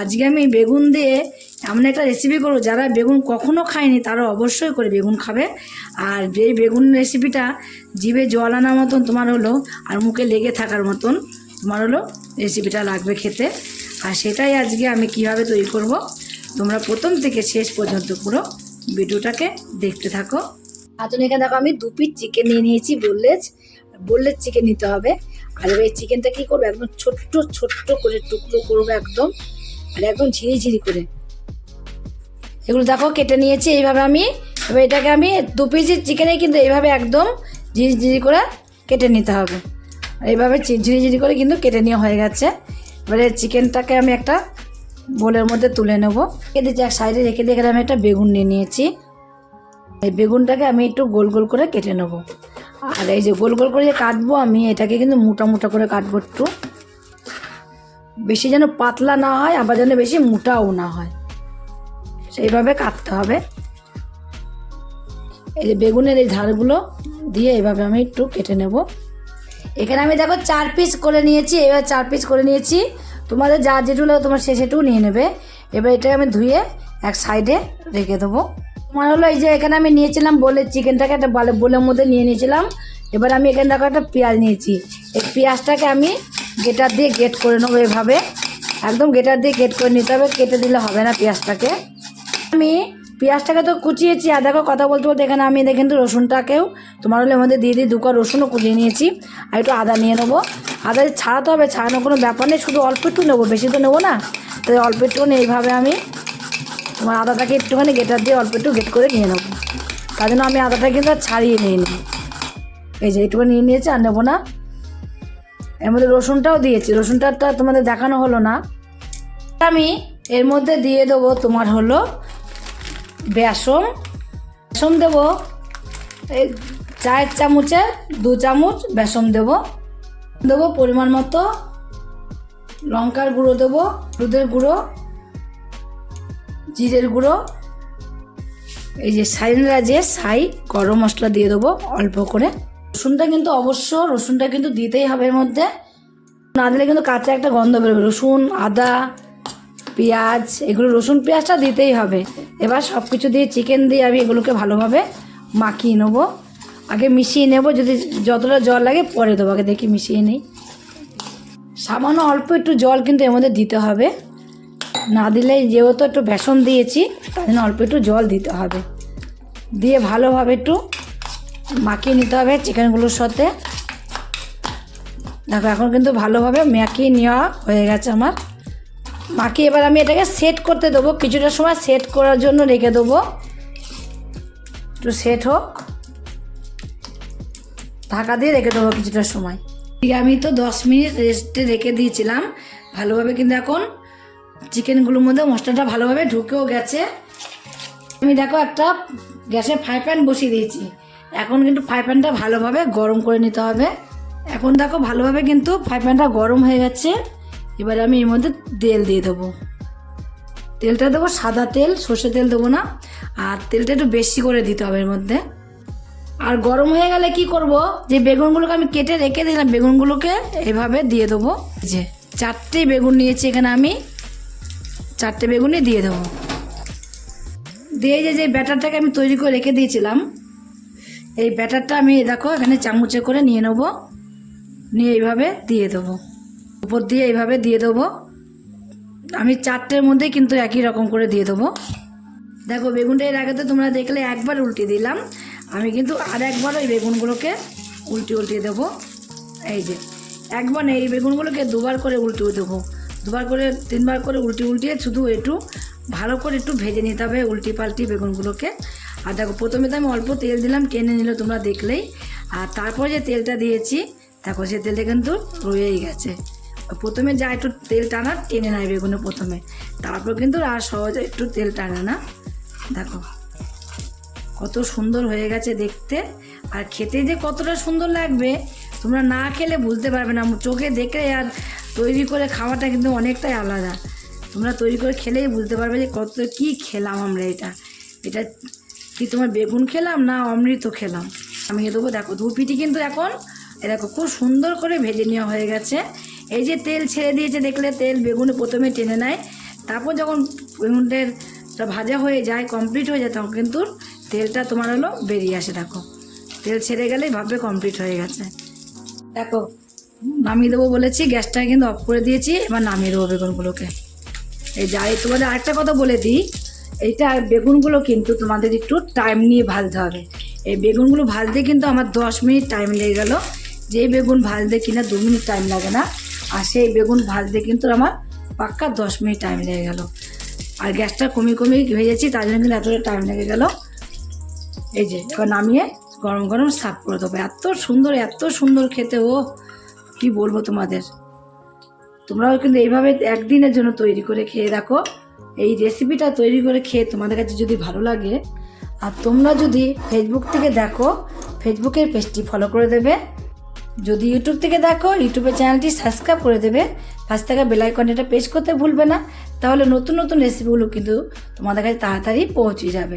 আজকে আমি বেগুন দিয়ে এমন একটা রেসিপি করব। যারা বেগুন কখনো খায়নি, তারা অবশ্যই করে বেগুন খাবে। আর এই বেগুন রেসিপিটা জিভে জল আনার মতন, তোমার হলো আর মুখে লেগে থাকার মতন, তোমার হলো রেসিপিটা লাগবে খেতে। আর সেটাই আজকে আমি কীভাবে তৈরি করব, তোমরা প্রথম থেকে শেষ পর্যন্ত পুরো ভিডিওটাকে দেখতে থাকো। আতন এখানে দেখো আমি দু পিস চিকেন নিয়ে নিয়েছি বললেজ বললেজ চিকেন নিতে হবে। আর এই চিকেনটা কী করব, একদম ছোট্ট ছোট্ট করে টুকরো করব একদম। আর একদম ঝিরি ঝিরি করে। এগুলো দেখো কেটে নিয়েছি, এইভাবে আমি। এবার এটাকে আমি দু পিসের চিকেনে কিন্তু এইভাবে একদম ঝিরি ঝিরি করে কেটে নিতে হবে। এইভাবে ঝিরি করে কিন্তু কেটে নেওয়া হয়ে গেছে। এবারে চিকেনটাকে আমি একটা বোলের মধ্যে তুলে নেব। রেখে দিচ্ছি এক সাইডে রেখে দিয়ে আমি একটা বেগুন নিয়ে নিয়েছি। এই বেগুনটাকে আমি একটু গোল গোল করে কেটে নেব। আর এই যে গোল গোল করে যে কাটবো আমি, এটাকে কিন্তু মোটা মোটা করে কাটবো একটু। বেশি যেন পাতলা না হয়, আবার যেন বেশি মোটাও না হয়। সেইভাবে কাটতে হবে। এই যে বেগুনের এই ধারগুলো দিয়ে এইভাবে আমি একটু কেটে নেব। এখানে আমি দেখো চার পিস করে নিয়েছি, এবার চার পিস করে নিয়েছি। তোমাদের যা যেটুকু লাগে তোমার সে সেটুকু নিয়ে নেবে। এবার এটাকে আমি ধুয়ে এক সাইডে রেখে দেবো। তোমার হলো এই যে এখানে আমি নিয়েছিলাম বলে চিকেনটাকে একটা বলে বোলের মধ্যে নিয়ে নিয়েছিলাম। এবার আমি এখানে দেখো একটা পেঁয়াজ নিয়েছি। এই পেঁয়াজটাকে আমি গেটার দিয়ে গেট করে নেব এভাবে। একদম গেটার দিয়ে গেট করে নিতে হবে, কেটে দিলে হবে না পেঁয়াজটাকে। আমি পেঁয়াজটাকে তো কুচিয়েছি, আর দেখো কথা বলতে বলতে এখানে আমি দেখেন তো রসুনটাকেও, তোমার হলে মধ্যে দিয়ে দিয়ে দুটো রসুনও কুচিয়ে নিয়েছি, আর একটু আদা নিয়ে নেব। আদা ছাড়াতে হবে, ছাড়ানোর কোনো ব্যাপার নেই, শুধু অল্প একটু নেব, বেশি তো নেব না। তাই অল্প একটু এইভাবে আমি তোমার আদাটাকে একটুখানি গেটার দিয়ে অল্প একটু গেট করে নিয়ে নেব। তার জন্য আমি আদাটা কিন্তু ছাড়িয়ে নিয়ে নিই এই যে একটু নিয়ে নিয়েছি আর নেব না। এর মধ্যে রসুনটাও দিয়েছি। রসুনটা তোমাদের দেখানো হলো না। আমি এর মধ্যে দিয়ে দেবো তোমার হলো বেসন। বেসন দেবো, এই চায়ের চামচে দু চামচ বেসন দেবো। দেবো পরিমাণ মতো লঙ্কার গুঁড়ো দেবো, হলুদের গুঁড়ো, জিরের গুঁড়ো। এই যে সাইনরা যে সাই, গরম মশলা দিয়ে দেবো অল্প করে। রসুনটা কিন্তু অবশ্য রসুনটা কিন্তু দিতেই হবে এর মধ্যে। না দিলে কিন্তু কাঁচা একটা গন্ধ বেরোবে। রসুন, আদা, পেঁয়াজ, এগুলো রসুন, পেঁয়াজটা দিতেই হবে। এবার সব কিছু দিয়ে চিকেন দিয়ে আমি এগুলোকে ভালোভাবে মাখিয়ে নেব। আগে মিশিয়ে নেব, যদি যতটা জল লাগে পরে দেবো। আগে দেখি মিশিয়ে নিই। সামান্য অল্প একটু জল কিন্তু এর মধ্যে দিতে হবে। না দিলে যেহেতু একটু বেসন দিয়েছি, তার জন্য অল্প একটু জল দিতে হবে। দিয়ে ভালোভাবে একটু মাখিয়ে নিতে হবে চিকেনগুলোর সাথে। দেখো, এখন কিন্তু ভালোভাবে মাখিয়ে নেওয়া হয়ে গেছে আমার। মাখিয়ে এবার আমি এটাকে সেট করতে দেবো। কিছুটা সময় সেট করার জন্য রেখে দেবো। একটু সেট হোক। ঢাকা দিয়ে রেখে দেবো কিছুটা সময়। আমি তো দশ মিনিট রেস্টে রেখে দিয়েছিলাম। ভালোভাবে কিন্তু এখন চিকেনগুলোর মধ্যে মশলাটা ভালোভাবে ঢুকেও গেছে। আমি দেখো একটা গ্যাসে ফ্রাই প্যান বসিয়ে দিয়েছি। এখন কিন্তু ফ্রাই প্যানটা ভালোভাবে গরম করে নিতে হবে। এখন দেখো ভালোভাবে কিন্তু ফ্রাই প্যানটা গরম হয়ে গেছে। এবারে আমি এর মধ্যে তেল দিয়ে দেবো। তেলটা দেবো সাদা তেল সর্ষে তেল দেবো না। আর তেলটা একটু বেশি করে দিতে হবে এর মধ্যে। আর গরম হয়ে গেলে কি করব? যে বেগুনগুলোকে আমি কেটে রেখে দিলাম, বেগুনগুলোকে এভাবে দিয়ে দেবো। যে চারটে বেগুন নিয়েছি এখানে আমি। চারটে বেগুনই দিয়ে দেবো। দিয়ে যে যে ব্যাটারটাকে আমি তৈরি করে রেখে দিয়েছিলাম, এই ব্যাটারটা আমি, দেখো, এখানে চামচে করে নিয়ে নেব। নিয়ে এইভাবে দিয়ে দেবো। উপর দিয়ে এইভাবে দিয়ে দেবো। আমি চারটের মধ্যেই কিন্তু একই রকম করে দিয়ে দেবো। দেখো, বেগুনটা এর আগে তো তোমরা দেখলে একবার উল্টে দিলাম। আমি কিন্তু আর একবার ওই বেগুনগুলোকে উল্টে উল্টে দেবো। এই যে, একবার এই বেগুনগুলোকে দুবার করে উল্টে দেবো। দুবার করে, তিনবার করে উল্টে উল্টিয়ে শুধু একটু ভালো করে একটু ভেজে নিতে হবে উল্টি পাল্টি বেগুনগুলোকে। আর দেখো, প্রথমে তো আমি অল্প তেল দিলাম, টেনে নিল তোমরা দেখলেই। আর তারপর যে তেলটা দিয়েছি, দেখো সে তেলটা কিন্তু রয়েই গেছে। প্রথমে যা একটু তেল টানা, টেনে নেয় বেগুনে প্রথমে। তারপর কিন্তু আর সহজে একটু তেল টানে না। দেখো, কত সুন্দর হয়ে গেছে দেখতে। আর খেতে যে কতটা সুন্দর লাগবে, তোমরা না খেলে বুঝতে পারবে না। চোখে দেখে আর তৈরি করে খাওয়াটা কিন্তু অনেকটাই আলাদা। তোমরা তৈরি করে খেলেই বুঝতে পারবে যে কত কি খেলাম আমরা এটা। এটা কি তোমার বেগুন খেলাম না অমৃত খেলাম? আমি দেবো। দেখো পিঠি কিন্তু এখন দেখো, খুব সুন্দর করে ভেজে নেওয়া হয়ে গেছে। এই যে তেল ছেড়ে দিয়েছে, দেখলে তেল বেগুনে প্রথমে টেনে নেয়। তারপর যখন বেগুনটের ভাজা হয়ে যায় কমপ্লিট হয়ে যায়, তখন কিন্তু তেলটা তোমার হলো বেরিয়ে আসে, দেখো। তেল ছেড়ে গেলেই ভাববে কমপ্লিট হয়ে গেছে। দেখো, নামিয়ে দেবো বলেছি, গ্যাসটা কিন্তু অফ করে দিয়েছি, এবার নামিয়ে দেবো বেগুনগুলোকে। এই যাই তোমাদের আরেকটা কথা বলে দিই। এইটা বেগুনগুলো কিন্তু তোমাদের একটু টাইম নিয়ে ভাজতে হবে। এই বেগুনগুলো ভাজতে কিন্তু আমার দশ মিনিট টাইম লেগে গেল। যে বেগুন ভাজতে কিনা দু মিনিট টাইম লাগে না। আর সেই বেগুন ভাজতে কিন্তু আমার পাক্কা দশ মিনিট টাইম লেগে গেল। আর গ্যাসটা কমিয়ে কমিয়ে ভেজেছি তার জন্য কিন্তু এতটা টাইম লেগে গেল। এই যে, এবার নামিয়ে গরম গরম সাফ করে দেবো। এত সুন্দর এত সুন্দর খেতে ও কি বলব তোমাদের? তোমরাও কিন্তু এইভাবে একদিনের জন্য তৈরি করে খেয়ে দেখো। এই রেসিপিটা তৈরি করে খেয়ে তোমাদের কাছে যদি ভালো লাগে, আর তোমরা যদি ফেসবুক থেকে দেখো ফেসবুকের পেজটি ফলো করে দেবে। যদি ইউটিউব থেকে দেখো ইউটিউবের চ্যানেলটি সাবস্ক্রাইব করে দেবে। পাশ থেকে বেলাইকনটা প্রেস করতে ভুলবে না, তাহলে নতুন নতুন রেসিপিগুলো কিন্তু তোমাদের কাছে তাড়াতাড়ি পৌঁছে যাবে।